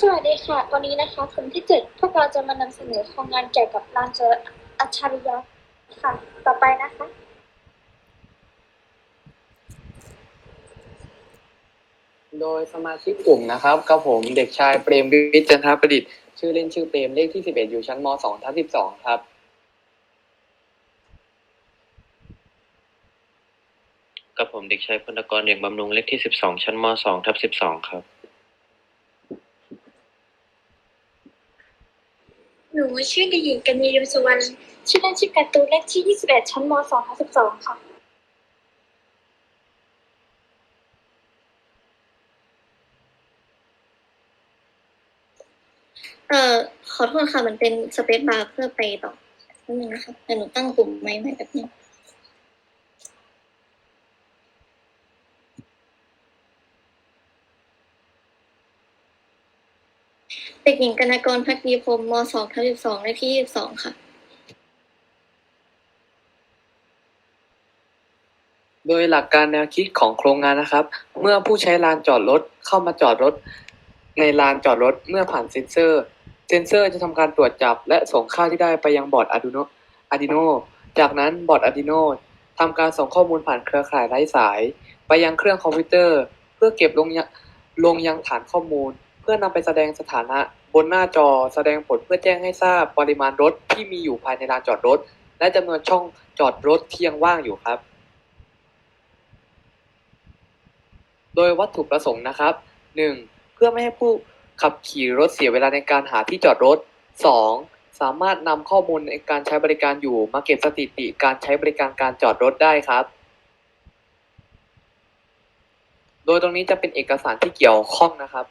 สวัสดีค่ะ วันนี้นะคะกลุ่มที่เจ็ดพวกเราจะมานำเสนอโครงงานเกี่ยวกับลานจออัจฉริยะค่ะ ต่อไปนะคะ โดยสมาชิกกลุ่มนะครับกับผมเด็กชายเปรมวิทย์จันทประดิษฐ์ชื่อเล่นชื่อเปรมเลขที่11อยู่ชั้นม2ทับ12ครับ กับผมเด็กชายพลกรเด็กบำรุงเลขที่สิบสองชั้นมสองทับสิบสองครับ นูชื่อเด็กหญิงกัญญายุสุวรรณชื่อเล่นชื่อการ์ตูนเลขที่ 21 ชั้นม 2 ทับ12 ค่ะ เอ่อ ขอโทษค่ะ มันเป็นสเปซบาร์เพื่อไปต่อนิดนึงนะคะแต่หนูตั้งกลุ่มไม้ใหม่แบบนี้ เด็กหญิงกนกรพักดีพรมมสองทับสิบสองเลขที่ยี่สิบสองค่ะ โดยหลักการแนวคิดของโครงงานนะครับ เมื่อผู้ใช้ลานจอดรถเข้ามาจอดรถ ในลานจอดรถเมื่อผ่านเซ็นเซอร์ เซ็นเซอร์จะทำการตรวจจับ และส่งค่าที่ได้ไปยังบอร์ด Arduino Arduino จากนั้นบอร์ด Arduino ทำการส่งข้อมูลผ่านเครือข่ายไร้สาย ไปยังเครื่องคอมพิวเตอร์ เพื่อเก็บลงลงยังฐานข้อมูล พื่อนำไปแสดงสถานะบนหน้าจอแสดงผลเพื่อแจ้งให้ทราบปริมาณรถที่มีอยู่ภายในลานจอดรถ และจำนวนช่องจอดรถที่ยังว่างอยู่ครับ โดยวัตถุประสงค์นะครับ 1. เพื่อไม่ให้ผู้ขับขี่รถเสียเวลาในการหาที่จอดรถ 2. สามารถนำข้อมูลในการใช้บริการอยู่มาเก็บสถิติการใช้บริการการจอดรถได้ครับ โดยตรงนี้จะเป็นเอกสารที่เกี่ยวข้องนะครับ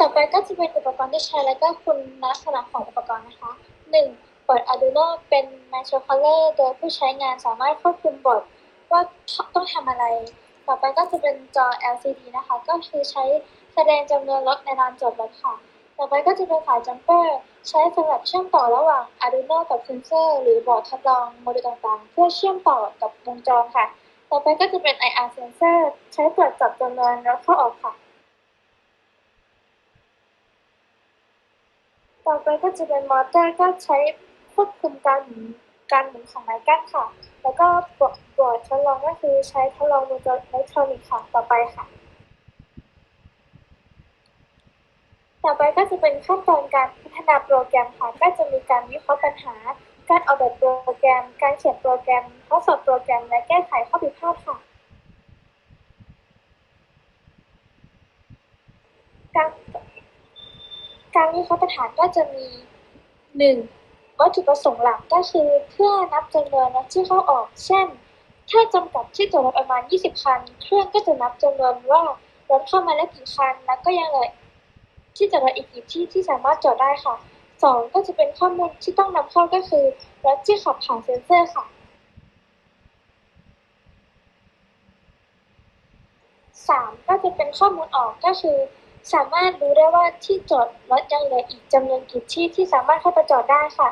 ต่อไปก็จะเป็นอุปกรณ์ที่ใช้และก็คุณลักษณะของอุปกรณ์นะคะ 1. บอร์ด Arduino เป็น microcontroller โดยผู้ใช้งานสามารถควบคุมบอร์ดว่าต้องทำอะไร ต่อไปก็จะเป็นจอ LCD นะคะ ก็คือใช้แสดงจำนวนรถในลานจอดรถค่ะ ต่อไปก็จะเป็นสายจัมเปอร์ใช้สำหรับเชื่อมต่อระหว่าง Arduino กับเซนเซอร์หรือบอร์ดทดลองโมดูลต่างๆ เพื่อเชื่อมต่อกับวงจรค่ะ ต่อไปก็จะเป็น IR sensor ใช้ตรวจจับจำนวนรถเข้าออกค่ะ ต่อไปก็จะเป็นมอเตอร์ก็ใช้ควบคุมการหมุนการหมุนของไม้กั้นค่ะ แล้วก็บอร์ดบอร์ดทดลองก็คือใช้ทดลองวงจรอิเล็กทรอนิกส์ค่ะต่อไปค่ะ ต่อไปก็จะเป็นขั้นตอนการพัฒนาโปรแกรมค่ะ ก็จะมีการวิเคราะห์ปัญหา การออกแบบโปรแกรม การเขียนโปรแกรม ทดสอบโปรแกรม และแก้ไขข้อผิดพลาดค่ะ การ การวิเคราะห์ปัญหาก็จะมี 1. วัตถุประสงค์หลักก็คือเพื่อนับจำนวนรถที่เข้าออก เช่น ถ้าจำกัดที่จอดรถประมาณ 20 คัน เครื่องก็จะนับจำนวนว่ารถเข้ามาแล้วกี่คัน แล้วก็ยังเหลือที่จอดรถอีกกี่ที่ที่สามารถจอดได้ค่ะ 2. ก็จะเป็นข้อมูลที่ต้องนำเข้าก็คือรถที่ขับผ่านเซ็นเซอร์ค่ะสามก็จะเป็นข้อมูลออกก็คือ สามารถรู้ได้ว่าที่จอดรถยังเหลืออีกจำนวนกี่ที่ที่สามารถเข้าไปจอดได้ค่ะ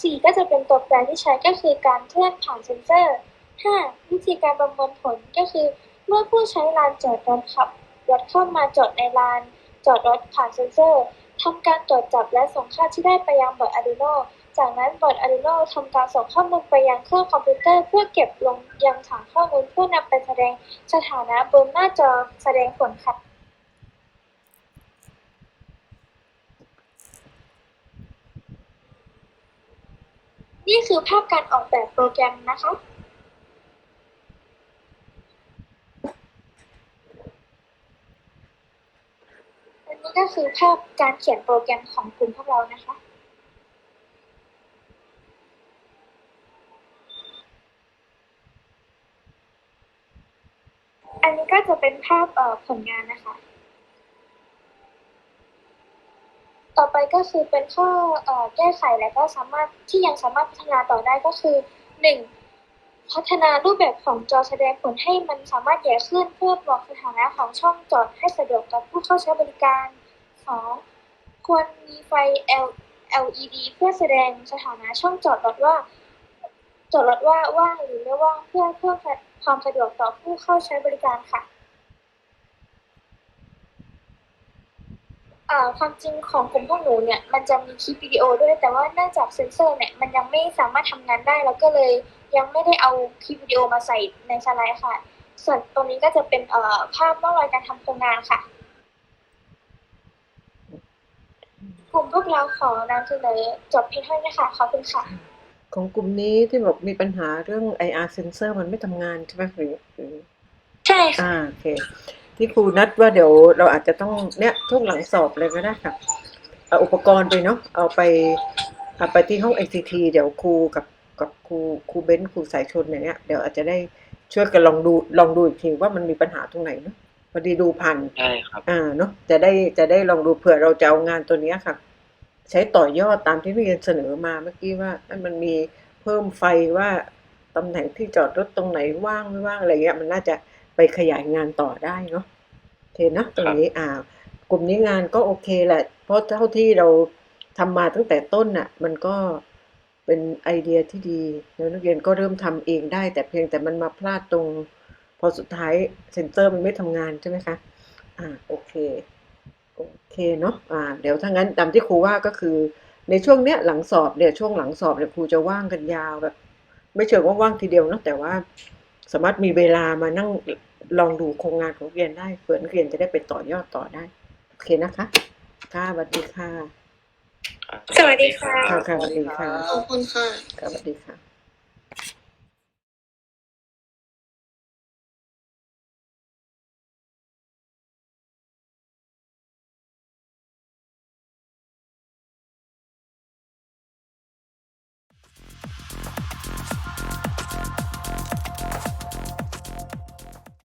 สี่ก็จะเป็นตัวแปรที่ใช้ก็คือการเคลื่อนผ่านเซ็นเซอร์ห้าวิธีการประมวลผลก็คือ เมื่อผู้ใช้ลานจอดรถขับรถเข้ามาจอดในลาน จอดรถผ่านเซ็นเซอร์ทำการตรวจจับและส่งค่าที่ได้ไปยังบอร์ด Arduino จากนั้นบอร์ด Arduino ทำการส่งข้อมูลไปยังเครื่องคอมพิวเตอร์ เพื่อเก็บลงยังฐานข้อมูลเพื่อนำไปแสดงสถานะบนหน้าจอแสดงผลค่ะ นี่คือภาพการออกแบบโปรแกรมนะคะ อันนี้ก็คือภาพการเขียนโปรแกรมของกลุ่มพวกเรานะคะอันนี้ก็จะเป็นภาพผลงานนะคะ ต่อไปก็คือเป็นข้ออแก้ไขและก็สามารถที่ยังสามารถพัฒนาต่อได้ก็คือ 1. พัฒนารูปแบบของจอแสดงผลให้มันสามารถใหญ่ขึ้นเพื่อบอกสถานะของช่องจอดให้สะดวกกับผู้เข้าใช้บริการ 2. ควรมีไฟ L LED เพื่อแสดงสถานะช่องจอดรถว่า จอดรถว่าว่างหรือไม่ว่างเพื่อเพิ่มความสะดวกต่อผู้เข้าใช้บริการค่ะ เอ่อ ความจริงของกลุ่มพวกหนูเนี่ยมันจะมีคลิปวิดีโอด้วย แต่ว่าเนื่องจากเซนเซอร์เนี่ยมันยังไม่สามารถทำงานได้แล้วก็เลยยังไม่ได้เอาคลิปวิดีโอมาใส่ในสไลด์ค่ะ ส่วนตรงนี้ก็จะเป็นเอ่อภาพร่องรอยการทำโครงงานค่ะกลุ่มพวกเราขอนำเสนอจบเพียงเท่านี้ค่ะขอบคุณค่ะ ของกลุ่มนี้ที่บอกมีปัญหาเรื่อง IR sensor มันไม่ทำงานใช่ไหมหรือหรือใช่ค่ะอ่าโอเค ที่ครูนัดว่าเดี๋ยวเราอาจจะต้องเนี่ยทุกหลังสอบเลยก็ได้ค่ะเอาอุปกรณ์ไปเนาะเอาไปเอาไปที่ห้อง ICT เดี๋ยวครูกับกับครูครูเบนซ์ครูสายชนอย่างเนี้ยเดี๋ยวอาจจะได้ช่วยกันลองดูลองดูอีกทีว่ามันมีปัญหาตรงไหนเนาะพอดีดูผ่านได้ครับอ่าเนาะจะได้จะได้ลองดูเผื่อเราจะเอางานตัวเนี้ยค่ะ ใช้ต่อยอดตามที่นักเรียนเสนอมาเมื่อกี้ว่าให้มันมีเพิ่มไฟว่าตำแหน่งที่จอดรถตรงไหนว่างไม่ว่างอะไรเงี้ยมันน่าจะ ไปขยายงานต่อได้เนาะโอเคเนอะตรงนี้อ่ากลุ่มนี้งานก็โอเคแหละ เพราะเท่าที่เราทำมาตั้งแต่ต้นน่ะ มันก็เป็นไอเดียที่ดีแล้วนักเรียนก็เริ่มทำเองได้ แต่เพียงแต่มันมาพลาดตรง พอสุดท้ายเซ็นเซอร์มันไม่ทำงานใช่ไหมคะ อ่าโอเคโอเคเนาะอ่าเดี๋ยวถ้างั้นตามที่ครูว่าก็คือ ในช่วงเนี้ยหลังสอบเนี่ยช่วงหลังสอบเนี่ยครูจะว่างกันยาวแบบ ไม่เชิงว่าว่างทีเดียวเนอะแต่ว่า สามารถมีเวลามานั่งลองดูโครงงานของนักเรียนได้เพื่อนักเรียนจะได้ไปต่อยอดต่อได้ โอเคนะคะ ค่ะสวัสดีค่ะสวัสดีค่ะ ค่ะค่ะสวัสดีค่ะ ขอบคุณค่ะ ค่ะสวัสดีค่ะ